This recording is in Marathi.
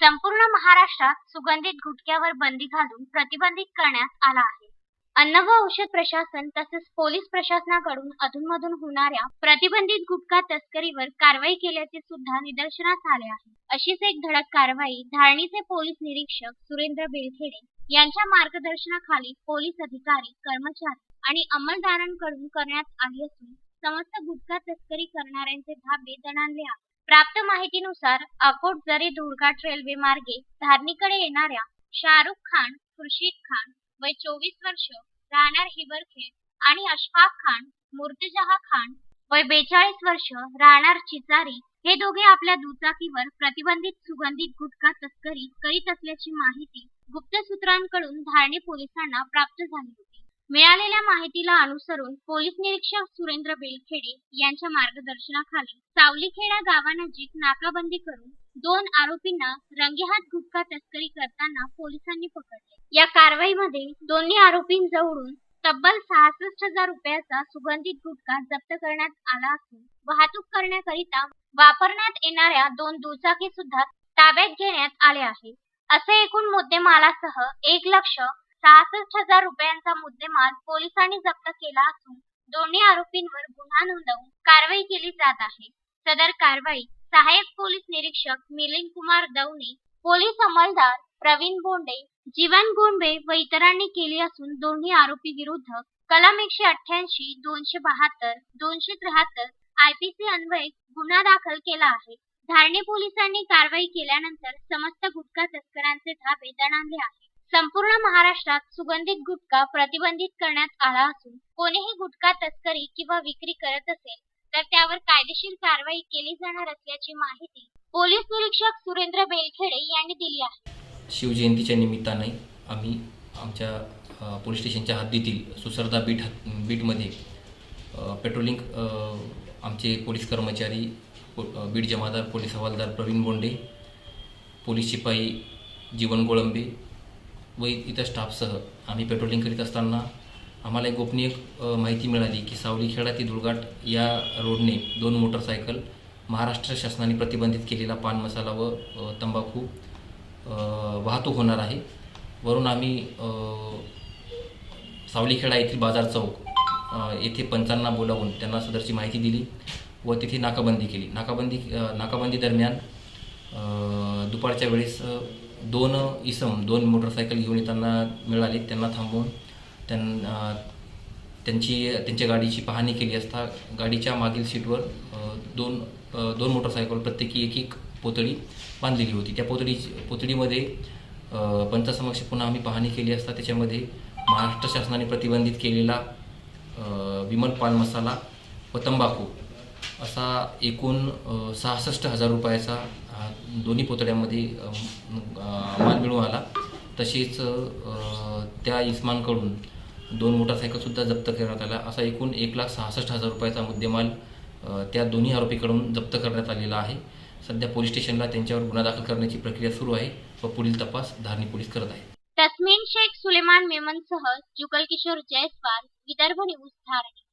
संपूर्ण महाराष्ट्रात सुगंधित गुटख्यावर बंदी घालून प्रतिबंधित करण्यात आला आहे. अन्न व औषध प्रशासन तसेच पोलीस प्रशासनाकडून अधूनमधून होणाऱ्या प्रतिबंधित गुटखा तस्करीवर कारवाई केल्याचे सुद्धा निदर्शनास आले आहे. अशीच एक धडक कारवाई धारणीचे पोलीस निरीक्षक सुरेंद्र बेलखेडे यांच्या मार्गदर्शनाखाली पोलीस अधिकारी कर्मचारी आणि अंमलदारांकडून करण्यात आली असून समस्त गुटखा तस्करी करणाऱ्यांचे धाबे दणाणले आहेत. प्राप्त माहितीनुसार अकोट जरी धुळघाट रेल्वे मार्गे धारणीकडे येणाऱ्या शाहरुख खान खुर्शीद खान वय चोवीस वर्ष राहणार हिवरखेड आणि अशफाक खान मुर्तजहा खान वय बेचाळीस वर्ष राहणार चिचारी हे दोघे आपल्या दुचाकीवर प्रतिबंधित सुगंधित गुटखा तस्करी करीत असल्याची माहिती गुप्त सूत्रांकडून धारणी पोलिसांना प्राप्त झाली होती. मिळालेल्या माहितीला अनुसरून पोलीस निरीक्षक सुरेंद्र बेलखेडे यांच्या मार्गदर्शनाखाली सावलीखेडा गावानजीक नाकाबंदी करून दोन आरोपींना रंगेहात गुटखा तस्करी करताना पोलिसांनी पकडले. या कारवाईमध्ये दोन्ही आरोपींजवळून तब्बल सहासष्ट हजार रुपयाचा सुगंधित गुटखा जप्त करण्यात आला असून वाहतूक करण्याकरिता वापरण्यात येणाऱ्या दोन दुचाकी सुद्धा ताब्यात घेण्यात आले आहे असे एकूण मुद्देमालासह एक लक्ष सहासष्ट हजार रुपयांचा मुद्देमाल पोलिसांनी जप्त केला असून दोन्ही आरोपींवर गुन्हा नोंदवून कारवाई केली जात आहे. सदर कारवाई सहाय्यक पोलीस निरीक्षक मिलिंद कुमार दवणे पोलीस अंमलदार प्रवीण बोंडे जीवन गोंडे व इतरांनी केली असून दोन्ही आरोपी विरुद्ध कलम एकशे अठ्ठ्याऐंशी दोनशे बहात्तर दोनशे त्र्याहत्तर आयपीसी अन्वये गुन्हा दाखल केला आहे. धारणे पोलिसांनी कारवाई केल्यानंतर समस्त गुटखा तस्करांचे धाबे दणाणले आहे संपूर्ण महाराष्ट्रात सुगंधित गुटखा प्रतिबंधित करण्यात आला असून कोणीही गुटखा तस्करी किंवा विक्री करत असेल तर त्यावर कायदेशीर कारवाई केली जाणार असल्याची माहिती पोलीस निरीक्षक सुरेंद्र बेलखेडे यांनी दिली आहे. शिवजयंतीच्या निमित्ताने आम्ही आमच्या पोलीस स्टेशनच्या हद्दीतील सुसरदा बीट बीटमध्ये पेट्रोलिंग आमचे पोलीस कर्मचारी बीट जमादार पोलीस हवालदार प्रवीण बोंडे पोलीस शिपाई जीवन गोळंबे व इतर स्टाफसह आम्ही पेट्रोलिंग करीत असताना आम्हाला एक गोपनीय माहिती मिळाली की सावलीखेडा ते दुर्गाट या रोडने दोन मोटरसायकल महाराष्ट्र शासनाने प्रतिबंधित केलेला पान मसाला व तंबाखू वाहतूक होणार आहे. वरून आम्ही सावलीखेडा येथील बाजार चौक येथे पंचांना बोलावून त्यांना सदरची माहिती दिली व तिथे नाकाबंदी केली. नाकाबंदी नाकाबंदी दरम्यान दुपारच्या वेळेस दोन इसम दोन मोटरसायकल घेऊन येताना मिळाले त्यांना थांबवून. त्यां त्यांची त्यांच्या गाडीची पाहणी केली असता गाडीच्या मागील सीटवर दोन दोन मोटरसायकल प्रत्येकी एक एक पोतळी बांधलेली होती. त्या पोतळी पोतळीमध्ये पंचासमक्ष पुन्हा आम्ही पाहणी केली असता त्याच्यामध्ये महाराष्ट्र शासनाने प्रतिबंधित केलेला विमल पान मसाला व तंबाखू असा एकूण सहासष्ट हजार रुपयाचा दोन्ही पुतळ्यामध्ये माल मिळून आला. तसेच त्या इस्मानकडून दोन मोटरसायकलसुद्धा जप्त करण्यात आला. असा एकूण एक लाख सहासष्ट हजार रुपयाचा मुद्देमाल त्या दोन्ही आरोपीकडून जप्त करण्यात आलेला आहे. सध्या पोलीस स्टेशनला त्यांच्यावर गुन्हा दाखल करण्याची प्रक्रिया सुरू आहे व पुढील तपास धारणी पोलीस करत आहेत तस्मीन शेख सुलेमान मेमनसह जुगल किशोर जयस्वाल विदर्भ न्यूज धारणी